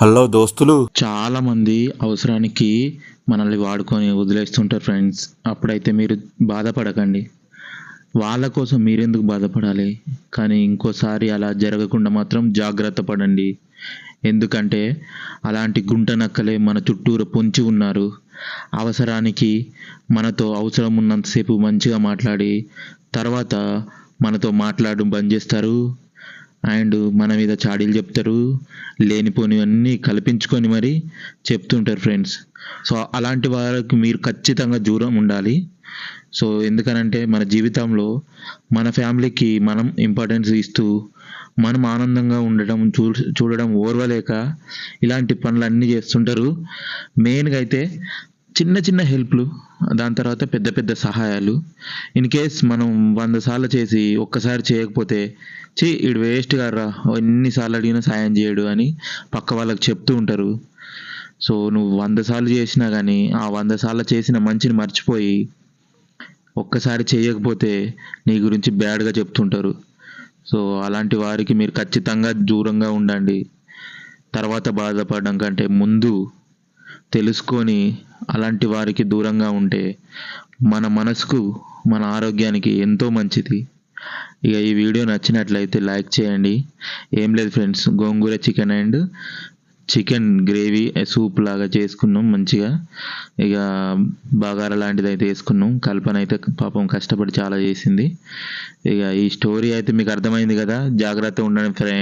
Hello దోస్తులు. చాలా మంది అవసరానికి మనల్ని వాడుకొని వదిలేస్తుంటారు ఫ్రెండ్స్. అప్పుడైతే మీరు బాధపడకండి. వాళ్ళ కోసం మీరెందుకు బాధపడాలి? కానీ ఇంకోసారి అలా జరగకుండా మాత్రం జాగ్రత్త పడండి. ఎందుకంటే అలాంటి గుంట నక్కలే మన చుట్టూరు పొంచి ఉన్నారు. అవసరానికి మనతో అవసరం ఉన్నంతసేపు మంచిగా మాట్లాడి తర్వాత మనతో మాట్లాడడం బంద్ చేస్తారు. అండ్ మన మీద చాడీలు చెప్తారు లేనిపోనివన్నీ కల్పించుకొని మరి చెప్తుంటారు ఫ్రెండ్స్ సో అలాంటి వారికి మీరు ఖచ్చితంగా దూరం ఉండాలి. సో ఎందుకనంటే మన జీవితంలో మన ఫ్యామిలీకి మనం ఇంపార్టెన్స్ ఇస్తూ మనం ఆనందంగా ఉండడం చూ చూడడం ఓర్వలేక ఇలాంటి పనులన్నీ చేస్తుంటారు. మెయిన్గా అయితే చిన్న చిన్న హెల్ప్లు దాని తర్వాత పెద్ద పెద్ద సహాయాలు. ఇన్ కేస్ మనం వంద సార్లు చేసి ఒక్కసారి చేయకపోతే చే ఇడు వేస్ట్ గారా ఎన్నిసార్లు అడిగినా సాయం చేయడు అని పక్క వాళ్ళకి చెప్తూ ఉంటారు. సో నువ్వు వంద సార్లు చేసినా కానీ ఆ వంద సార్లు చేసిన మంచిని మర్చిపోయి ఒక్కసారి చేయకపోతే నీ గురించి బ్యాడ్గా చెప్తుంటారు. సో అలాంటి వారికి మీరు ఖచ్చితంగా దూరంగా ఉండండి. తర్వాత బాధపడడం కంటే ముందు తెలుసుకొని అలాంటి వారికి దూరంగా ఉంటే మన మనసుకు మన ఆరోగ్యానికి ఎంతో మంచిది. ఇక ఈ వీడియో నచ్చినట్లయితే లైక్ చేయండి. ఏం లేదు friends gongura chicken and chicken gravy soup లాగా చేసుకున్నాం మంచిగా. ఇక బగార లాంటిది అయితే వేసుకున్నాం. కల్పన అయితే పాపం కష్టపడి చాలా చేసింది. ఇక ఈ స్టోరీ అయితే మీకు అర్థమైంది కదా? జాగ్రత్త ఉండండి ఫ్రెండ్